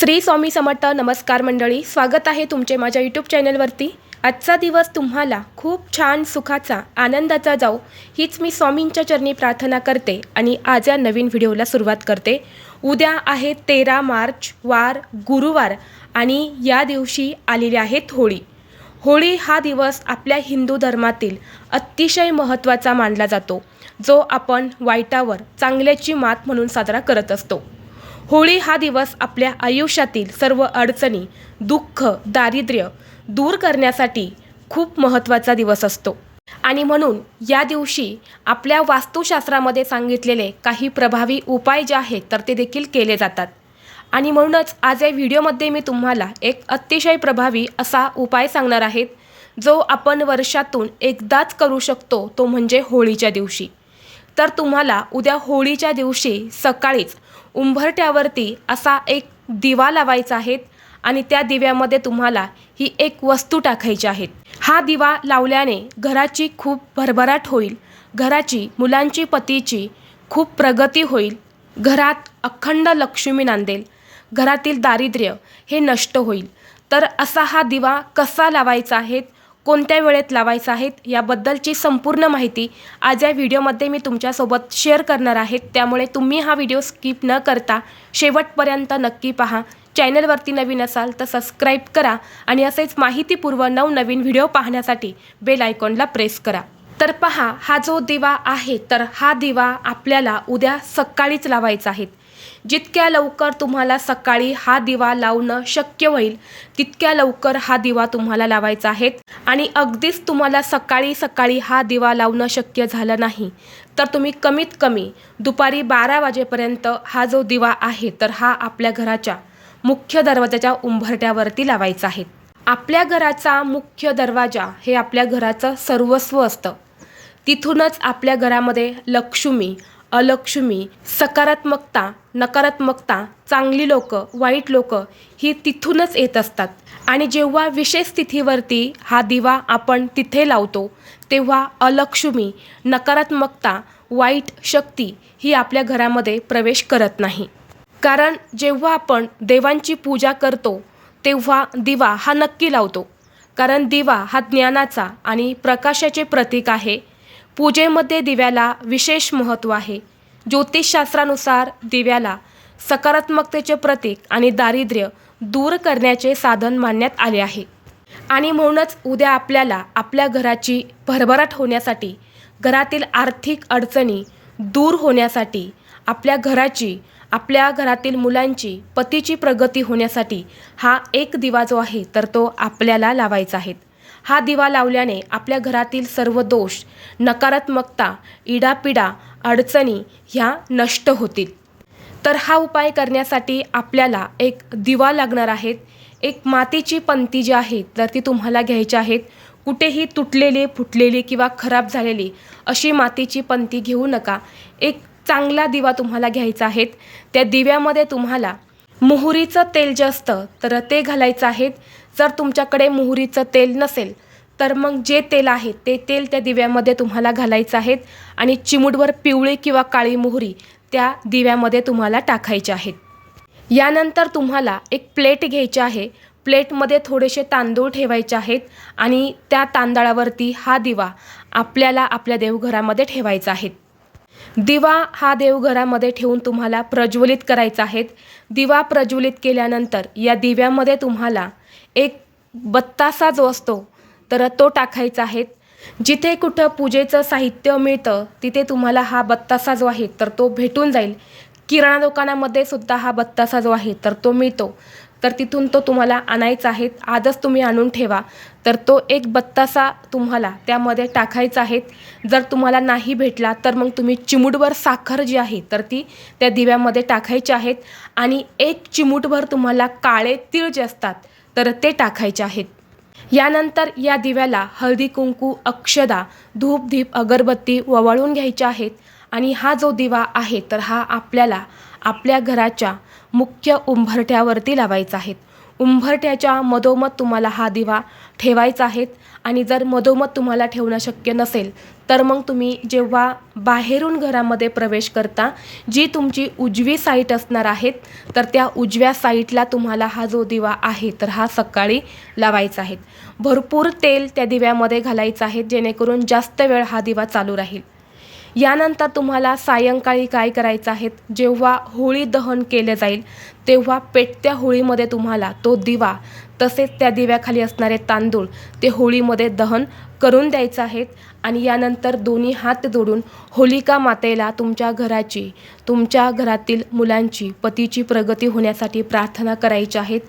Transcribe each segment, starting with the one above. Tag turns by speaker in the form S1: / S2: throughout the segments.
S1: श्री स्वामी समर्थ नमस्कार मंडळी स्वागत आहे तुमचे माझ्या यूट्यूब चॅनलवरती आजचा दिवस तुम्हाला खूप छान सुखाचा आनंदाचा जाऊ हीच मी स्वामींच्या चरणी प्रार्थना करते आणि आज या नवीन व्हिडिओला सुरुवात करते. उद्या आहे तेरा मार्च वार गुरुवार आणि या दिवशी आलेली आहेत होळी. होळी हा दिवस आपल्या हिंदू धर्मातील अतिशय महत्त्वाचा मानला जातो जो आपण वाईटावर चांगल्याची मात म्हणून साजरा करत असतो. होळी हा दिवस आपल्या आयुष्यातील सर्व अडचणी दुःख दारिद्र्य दूर करण्यासाठी खूप महत्त्वाचा दिवस असतो. आणि म्हणून या दिवशी आपल्या वास्तुशास्त्रामध्ये सांगितलेले काही प्रभावी उपाय जे आहेत तर ते देखील केले जातात. आणि म्हणूनच आज या व्हिडिओमध्ये मी तुम्हाला एक अतिशय प्रभावी असा उपाय सांगणार आहेत जो आपण वर्षातून एकदाच करू शकतो तो म्हणजे होळीच्या दिवशी. तर तुम्हाला उद्या होळीच्या दिवशी सकाळीच उंबरट्यावरती असा एक दिवा लावायचा आहे आणि त्या दिव्यामध्ये तुम्हाला ही एक वस्तू टाकायची आहे हा दिवा लावल्याने घराची खूप भरभराट होईल घराची मुलांची पतीची खूप प्रगती होईल घरात अखंड लक्ष्मी नांदेल घरातील दारिद्र्य हे नष्ट होईल. तर असा हा दिवा कसा लावायचा आहे कोणत्या वेळेत लावायचा आहेत याबद्दलची संपूर्ण माहिती आज या व्हिडिओमध्ये मी तुमच्यासोबत शेअर करणार आहे. त्यामुळे तुम्ही हा व्हिडिओ स्किप न करता शेवटपर्यंत नक्की पहा. चॅनलवरती नवीन असाल तर सबस्क्राईब करा आणि असेच माहितीपूर्व नवनवीन व्हिडिओ पाहण्यासाठी बेल आयकॉनला प्रेस करा. तर पहा हा जो दिवा आहे तर हा दिवा आपल्याला उद्या सकाळीच लावायचा आहे. जितक्या लवकर तुम्हाला सकाळी हा दिवा लावणं शक्य होईल तितक्या लवकर हा दिवा तुम्हाला लावायचा आहे. आणि अगदीच तुम्हाला सकाळी सकाळी हा दिवा लावणं शक्य झालं नाही. तर तुम्ही कमीत कमी दुपारी बारा वाजेपर्यंत हा जो दिवा आहे तर हा आपल्या घराच्या मुख्य दरवाजाच्या उंबरट्यावरती लावायचा आहे. आपल्या घराचा मुख्य दरवाजा हे आपल्या घराचं सर्वस्व असतं. तिथूनच आपल्या घरामध्ये लक्ष्मी अलक्ष्मी सकारात्मकता नकारात्मकता चांगली लोक वाईट लोक ही तिथूनच येत असतात. आणि जेव्हा विशेष तिथीवरती हा दिवा आपण तिथे लावतो तेव्हा अलक्ष्मी नकारात्मकता वाईट शक्ती ही आपल्या घरामध्ये प्रवेश करत नाही. कारण जेव्हा आपण देवांची पूजा करतो तेव्हा दिवा हा नक्की लावतो. कारण दिवा हा ज्ञानाचा आणि प्रकाशाचे प्रतीक आहे. पूजेमध्ये दिव्याला विशेष महत्त्व आहे. ज्योतिषशास्त्रानुसार दिव्याला सकारात्मकतेचे प्रतीक आणि दारिद्र्य दूर करण्याचे साधन मानण्यात आले आहे. आणि म्हणूनच उद्या आपल्याला आपल्या घराची भरभराट होण्यासाठी घरातील आर्थिक अडचणी दूर होण्यासाठी आपल्या घराची आपल्या घरातील मुलांची पतीची प्रगती होण्यासाठी हा एक दिवा जो आहे तर तो आपल्याला लावायचा आहे. हा दिवा लावल्याने आपल्या घरातील सर्व दोष नकारात्मकता इडापिडा अडचणी ह्या नष्ट होतील. तर हा उपाय करण्यासाठी आपल्याला एक दिवा लागणार आहेत. एक मातीची पंती जी आहे तर ती तुम्हाला घ्यायची आहेत. कुठेही तुटलेली फुटलेली किंवा खराब झालेली अशी मातीची पंती घेऊ नका. एक चांगला दिवा तुम्हाला घ्यायचा आहे त्या दिव्यामध्ये तुम्हाला मोहरीचं तेल जे असतं तर ते घालायचं आहेत. जर तुमच्याकडे मोहरीचं तेल नसेल तर मग जे तेल आहे ते तेल त्या दिव्यामध्ये तुम्हाला घालायचं आहेत आणि चिमूटभर पिवळी किंवा काळी मोहरी त्या दिव्यामध्ये तुम्हाला टाकायचे आहेत यानंतर तुम्हाला एक प्लेट घ्यायची आहे. प्लेटमध्ये थोडेसे तांदूळ ठेवायचे आहेत आणि त्या तांदळावरती हा दिवा आपल्याला आपल्या देवघरामध्ये ठेवायचा आहे. दिवा हा देवघरामध्ये ठेवून तुम्हाला प्रज्वलित करायचा आहे. दिवा प्रज्वलित केल्यानंतर या दिव्यामध्ये तुम्हाला एक बत्तासा जो असतो तर तो टाकायचा आहे. जिथे कुठं पूजेचं साहित्य मिळतं तिथे तुम्हाला हा बत्तासा जो आहे तर तो भेटून जाईल. किराणा दुकानामध्ये सुद्धा हा बत्तासा जो आहे तर तो मिळतो. तर तिथून तो तुम्हाला आणायचा आहे. आजच तुम्ही आणून ठेवा. तर तो एक बत्तासा तुम्हाला त्यामध्ये टाकायचा आहे. जर तुम्हाला नाही भेटला तर मग तुम्ही चिमूटभर साखर जी आहे तर ती त्या दिव्यामध्ये टाकायची आहेत आणि एक चिमूटभर तुम्हाला काळे तीळ जे असतात तर ते टाकायचे आहेत. यानंतर या दिव्याला हळदी कुंकू अक्षदा धूप धीप अगरबत्ती ववाळून घ्यायच्या आहेत आणि हा जो दिवा आहे तर हा आपल्याला आपल्या घराच्या मुख्य उंबरठ्यावरती लावायचा आहे. उंबरठ्याच्या मधोमध तुम्हाला हा दिवा ठेवायचा आहे आणि जर मधोमध तुम्हाला ठेवणं शक्य नसेल तर मग तुम्ही जेव्हा बाहेरून घरामध्ये प्रवेश करता जी तुमची उजवी साईट असणार आहेत तर त्या उजव्या साईटला तुम्हाला हा जो दिवा आहे तर हा सकाळी लावायचा आहे. भरपूर तेल त्या दिव्यामध्ये घालायचं आहे जेणेकरून जास्त वेळ हा दिवा चालू राहील. यानंतर तुम्हाला सायंकाळी काय करायचं आहे? जेव्हा होळी दहन केले जाईल तेव्हा पेटत्या होळीमध्ये तुम्हाला तो दिवा तसेच त्या दिव्याखाली असणारे तांदूळ ते होळीमध्ये दहन करून द्यायचं आहेत आणि यानंतर दोन्ही हात जोडून होलिका मातेला तुमच्या घराची तुमच्या घरातील मुलांची पतीची प्रगती होण्यासाठी प्रार्थना करायची आहेत.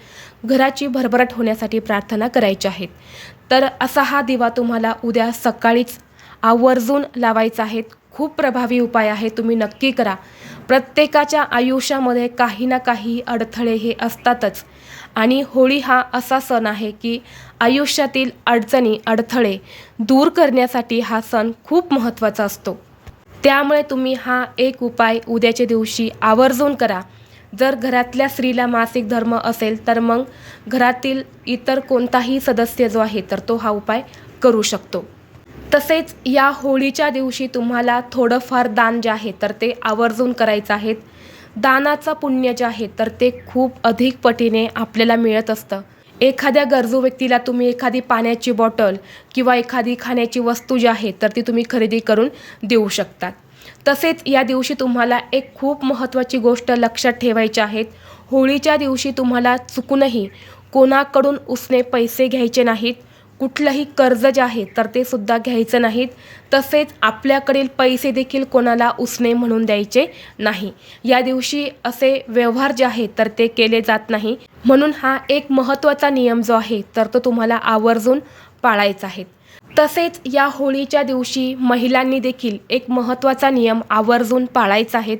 S1: घराची भरभराट होण्यासाठी प्रार्थना करायची आहेत. तर असा हा दिवा तुम्हाला उद्या सकाळीच आवर्जून लावायचा आहेत खूप प्रभावी उपाय आहे तुम्ही नक्की करा. प्रत्येकाच्या आयुष्यामध्ये काही ना काही अडथळे हे असतातच. आणि होळी हा असा सण आहे की आयुष्यातील अडचणी अडथळे दूर करण्यासाठी हा सण खूप महत्त्वाचा असतो. त्यामुळे तुम्ही हा एक उपाय उद्याच्या दिवशी आवर्जून करा. जर घरातल्या स्त्रीला मासिक धर्म असेल तर मग घरातील इतर कोणताही सदस्य जो आहे तर तो हा उपाय करू शकतो. तसेच या होळीच्या दिवशी तुम्हाला थोडंफार दान जे आहे तर ते आवर्जून करायचं आहे. दानाचं पुण्य जे आहे तर ते खूप अधिक पटीने आपल्याला मिळत असतं. एखाद्या गरजू व्यक्तीला तुम्ही एखादी पाण्याची बॉटल किंवा एखादी खाण्याची वस्तू जी आहे तर ती तुम्ही खरेदी करून देऊ शकतात. तसेच या दिवशी तुम्हाला एक खूप महत्त्वाची गोष्ट लक्षात ठेवायची आहेत होळीच्या दिवशी तुम्हाला चुकूनही कोणाकडून उसने पैसे घ्यायचे नाहीत. कुठलंही कर्ज जे आहे तर ते सुद्धा घ्यायचं नाहीत. तसेच आपल्याकडील पैसे देखील कोणाला उसने म्हणून द्यायचे नाही. या दिवशी असे व्यवहार जे आहेत तर ते केले जात नाही. म्हणून हा एक महत्त्वाचा नियम जो आहे तर तो तुम्हाला आवर्जून पाळायचा आहे. तसेच या होळीच्या दिवशी महिलांनी देखील एक महत्त्वाचा नियम आवर्जून पाळायचा आहे.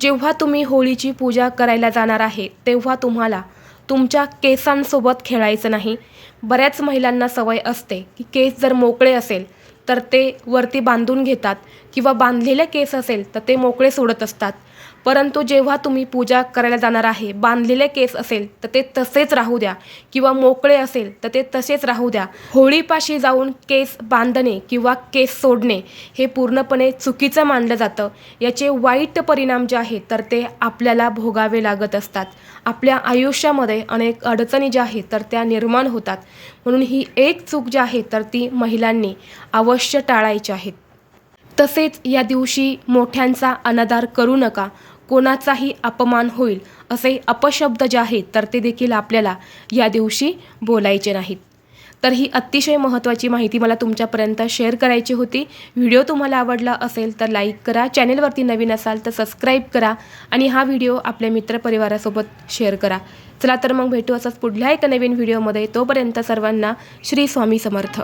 S1: जेव्हा तुम्ही होळीची पूजा करायला जाणार आहे तेव्हा तुम्हाला तुमच्या केसांसोबत खेळायचं नाही. बऱ्याच महिलांना सवय असते की केस जर मोकळे असेल तर ते वरती बांधून घेतात किंवा बांधलेले केस असेल तर ते मोकळे सोडत असतात. परंतु जेव्हा तुम्ही पूजा करायला जाणार आहे बांधलेले केस असेल तर ते तसेच राहू द्या. किंवा मोकळे असेल तर ते तसेच राहू द्या. होळीपाशी जाऊन केस बांधणे किंवा केस सोडणे हे पूर्णपणे चुकीचं मानलं जातं. याचे वाईट परिणाम जे आहेत तर ते आपल्याला भोगावे लागत असतात. आपल्या आयुष्यामध्ये अनेक अडचणी ज्या आहेत तर त्या निर्माण होतात. म्हणून ही एक चूक जी आहे तर ती महिलांनी अवश्य टाळायची आहेत तसेच या दिवशी मोठ्यांचा अनादार करू नका. कोणाचाही अपमान होईल असे अपशब्द जे आहेत तर ते देखील आपल्याला या दिवशी बोलायचे नाहीत. तर ही अतिशय महत्त्वाची माहिती मला तुमच्यापर्यंत शेअर करायची होती. व्हिडिओ तुम्हाला आवडला असेल तर लाईक करा चॅनेलवरती नवीन असाल तर सबस्क्राईब करा आणि हा व्हिडिओ आपल्या मित्रपरिवारासोबत शेअर करा. चला तर मग भेटू असंच पुढल्या एका नवीन व्हिडिओमध्ये. तोपर्यंत सर्वांना श्री स्वामी समर्थ.